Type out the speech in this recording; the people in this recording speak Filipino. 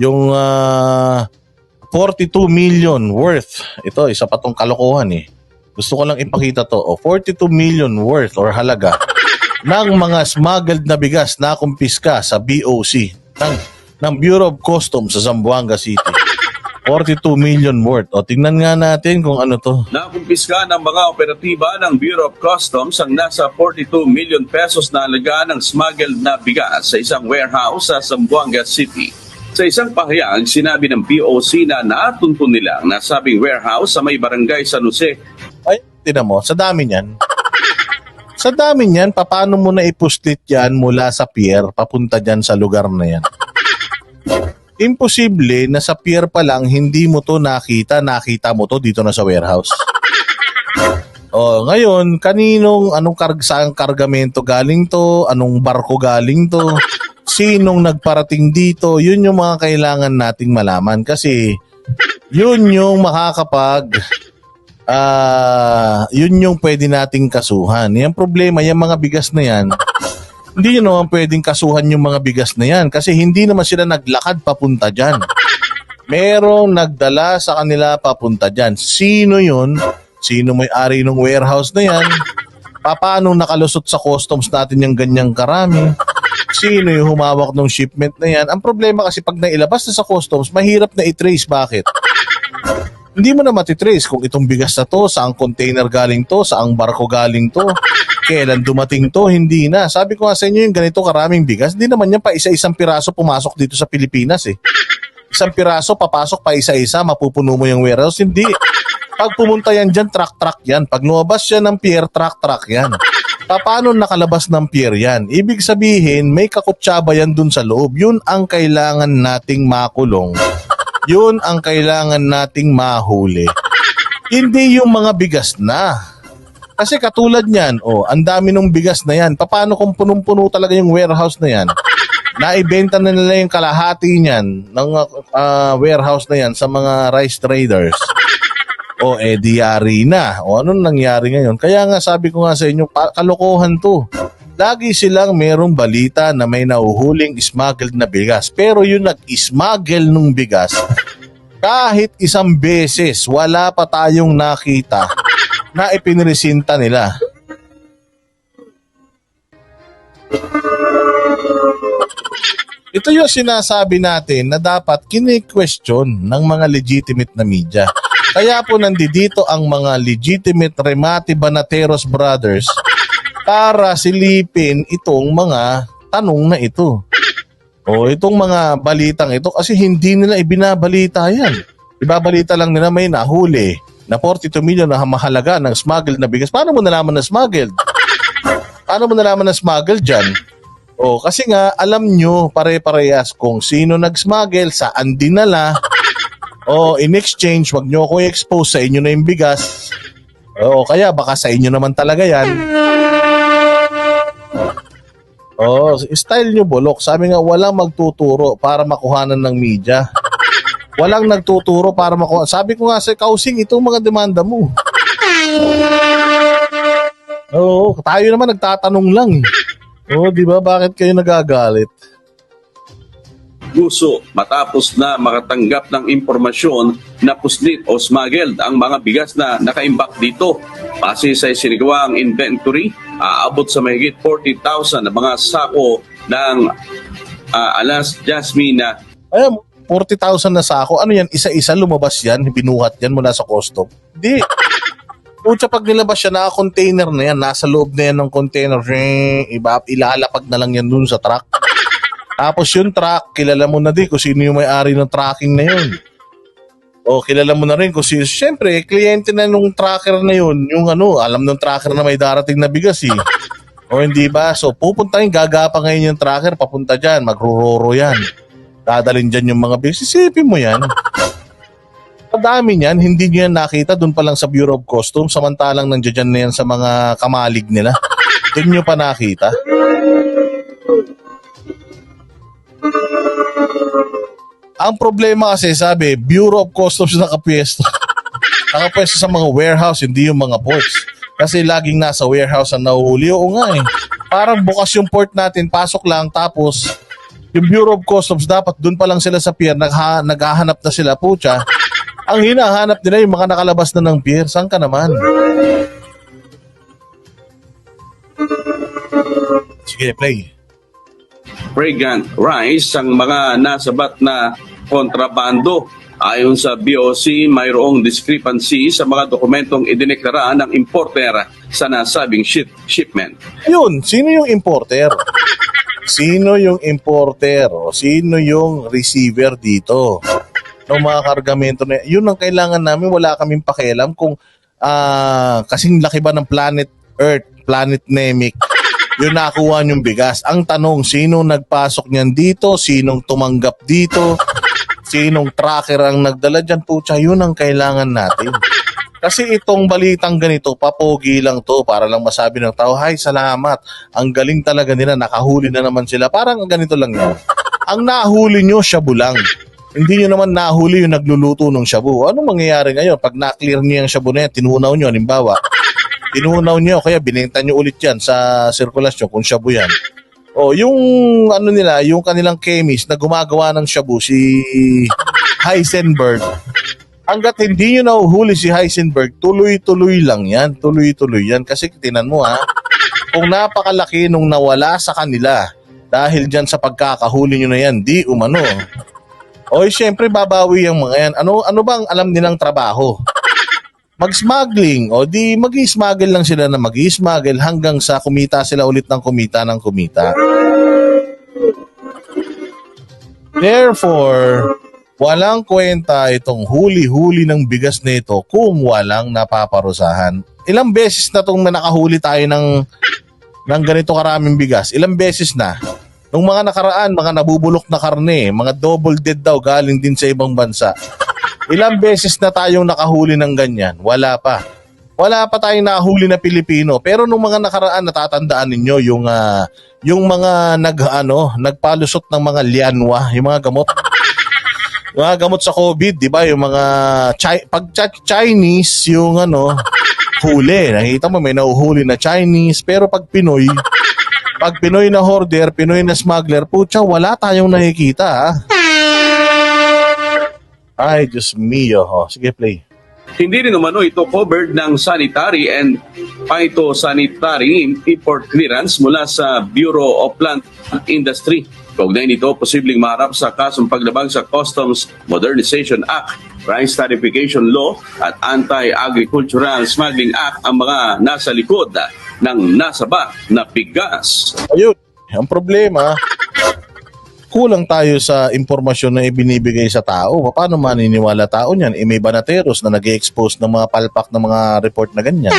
yung ah, 42 million worth. Ito, isa pa tong kalokohan eh. Gusto ko lang ipakita to. Oh, 42 million worth or halaga ng mga smuggled na bigas na kumpiska sa BOC ng, ng Bureau of Customs sa Zamboanga City. 42 million worth. O, tingnan nga natin kung ano to. Nakumpiska ng mga operatiba ng Bureau of Customs ang nasa 42 million pesos na halaga ng smuggled na bigas sa isang warehouse sa Zamboanga City. Sa isang pahayag, sinabi ng POC na natuntun nila ang nasabing warehouse sa may barangay San Jose Ay, tinan mo, sa dami niyan. Sa dami niyan, paano mo na ipuslit yan mula sa pier papunta dyan sa lugar na yan? Imposible na sa pier pa lang hindi mo to nakita, nakita mo to dito na sa warehouse. Oh, ngayon, kaninong anong karg saang kargamento galing to, anong barko galing to, sinong nagparating dito, yun yung mga kailangan nating malaman kasi yun yung makakapag ah yun yung pwede nating kasuhan. Yung problema, yung mga bigas na yan, hindi nyo naman pwedeng kasuhan yung mga bigas na yan kasi hindi naman sila naglakad papunta dyan. Merong nagdala sa kanila papunta dyan. Sino yun? Sino may ari ng warehouse na yan? Paano nakalusot sa customs natin yung ganyang karami? Sino yung humawak ng shipment na yan? Ang problema kasi pag nailabas na sa customs, mahirap na i-trace. Bakit? hindi mo na matitrace kung itong bigas na to, saang container galing to, saang barko galing to, kailan dumating to, hindi na. Sabi ko nga sa inyo yung ganito karaming bigas, hindi naman yan pa isa-isang piraso pumasok dito sa Pilipinas eh. Isang piraso papasok pa isa-isa, mapupuno mo yung warehouse, hindi. Pag pumunta yan dyan, truck-truck yan. Pag lumabas siya ng pier, truck-truck yan. Pa- Paano nakalabas ng pier yan? Ibig sabihin, may kakutsaba yan dun sa loob. Yun ang kailangan nating makulong yun ang kailangan nating mahuli. Hindi yung mga bigas na. Kasi katulad niyan, oh, ang dami ng bigas na yan. Paano kung punong-puno talaga yung warehouse na yan? Naibenta na nila yung kalahati niyan ng ah, warehouse na yan sa mga rice traders. O eh di yari na. O anong nangyari ngayon? Kaya nga sabi ko nga sa inyo, kalokohan to. Lagi silang merong balita na may nauhuling smuggled na bigas. Pero yung nag-smuggle ng bigas, kahit isang beses, wala pa tayong nakita na ipinresinta nila. Ito yung sinasabi natin na dapat kini-question ng mga legitimate na media. Kaya po nandito ang mga legitimate Remati Banateros brothers para silipin itong mga tanong na ito. O itong mga balitang ito kasi hindi nila ibinabalita yan. Ibabalita lang nila may nahuli na 42 million na mahalaga ng smuggled na bigas. Paano mo nalaman na smuggled? Paano mo nalaman na smuggled dyan? O kasi nga alam nyo pare-parehas kung sino nag-smuggle, saan dinala. O in exchange, wag nyo ako i-expose sa inyo na yung bigas. O kaya baka sa inyo naman talaga yan. Oh, style nyo bulok. Sabi nga, walang magtuturo para makuhanan ng media. Walang nagtuturo para makuha. Sabi ko nga sa kausing, itong mga demanda mo. Oo, tayo naman nagtatanong lang. Oo, di ba? Bakit kayo nagagalit? Guso matapos na makatanggap ng impormasyon na puslit o smuggled ang mga bigas na nakaimbak dito. Base sa sinigawang inventory, aabot sa mahigit 40,000 na mga sako ng ah, alas jasmine na Ayan, 40,000 na sako. Ano yan? Isa-isa lumabas yan? Binuhat yan mula sa custom? Hindi. Pucha, pag nilabas siya, naka-container na yan. Nasa loob na yan ng container. Eh, Iba, ilalapag na lang yan dun sa truck. Tapos yung truck, kilala mo na din kung sino yung may-ari ng tracking na yun. O kilala mo na rin kung sino. Siyempre, kliyente na nung tracker na yun. Yung ano, alam ng tracker na may darating na bigas eh. O hindi ba? So pupuntahin, gagapa ngayon yung tracker, papunta dyan, magruroro yan. Dadalhin dyan yung mga bigas. Isipin mo yan. Kadami niyan, hindi yan nakita doon pa lang sa Bureau of Customs, samantalang nandiyan na yan sa mga kamalig nila. Doon nyo pa nakita. Ang problema kasi sabi, Bureau of Customs nakapwesto. nakapwesto sa mga warehouse, hindi yung mga ports. Kasi laging nasa warehouse ang nahuhuli. Oo nga eh. Parang bukas yung port natin, pasok lang, tapos Yung Bureau of Customs, dapat doon pa lang sila sa pier, nagha, naghahanap na sila, pucha. Ang hinahanap nila yung mga nakalabas na ng pier. Saan ka naman? Sige, play. Fragrant rice ang mga nasabat na kontrabando. Ayon sa BOC, mayroong discrepancy sa mga dokumentong idineklara ng importer sa nasabing ship shipment. Yun, sino yung importer? Sino yung importer? O sino yung receiver dito? ng mga kargamento na yun ang kailangan namin wala kaming pakialam kung ah kasing laki ba ng planet Earth planet Namek yun nakuha yung bigas ang tanong sino nagpasok niyan dito sinong tumanggap dito sinong tracker ang nagdala dyan pucha yun ang kailangan natin kasi itong balitang ganito, papogi lang to para lang masabi ng tao, Hay, salamat. Ang galing talaga nila, nakahuli na naman sila. Parang ganito lang yan. Ang nahuli nyo, shabu lang. Hindi nyo naman nahuli yung nagluluto ng shabu. Ano mangyayari ngayon? Pag na-clear niyo yung shabu na yan, tinunaw nyo, halimbawa, tinunaw nyo, kaya binenta nyo ulit yan sa sirkulasyon kung shabu yan. O, yung ano nila, yung kanilang chemist na gumagawa ng shabu, si Heisenberg, hanggat hindi nyo nahuhuli si Heisenberg, tuloy-tuloy lang yan. Tuloy-tuloy yan. Kasi tinan mo ha, kung napakalaki nung nawala sa kanila dahil dyan sa pagkakahuli nyo na yan, di umano. O syempre babawi yung mga yan. Ano, ano bang alam nilang trabaho? Mag-smuggling. O di mag-smuggle lang sila na mag-smuggle hanggang sa kumita sila ulit ng kumita ng kumita. Therefore, walang kwenta itong huli-huli ng bigas na ito kung walang napaparusahan. Ilang beses na itong nakahuli tayo ng, ng ganito karaming bigas? Ilang beses na? Nung mga nakaraan, mga nabubulok na karne, mga double dead daw galing din sa ibang bansa. Ilang beses na tayong nakahuli ng ganyan? Wala pa. Wala pa tayong nahuli na Pilipino. Pero nung mga nakaraan, natatandaan ninyo yung ah, yung mga nag ano, nagpalusot ng mga lianwa, yung mga gamot. Mga gamot sa COVID, 'di ba? Yung mga Chi- pag Chi- Chinese yung ano, huli. Nakita mo may nahuhuli na Chinese, pero pag Pinoy, pag Pinoy na hoarder, Pinoy na smuggler, putya, wala tayong nakikita. Ha? Ay, Diyos mio. Oh, sige, play. Hindi rin umano ito covered ng sanitary and phytosanitary import clearance mula sa Bureau of Plant Industry. Kaugnay nito, posibleng maharap sa kasong paglabag sa Customs Modernization Act, Rice Tarification Law at Anti-Agricultural Smuggling Act ang mga nasa likod ng nasaba na bigas. Ayun, ang problema, kulang tayo sa impormasyon na ibinibigay sa tao. Paano maniniwala tao niyan? Eh, may banateros na nag expose ng mga palpak ng mga report na ganyan.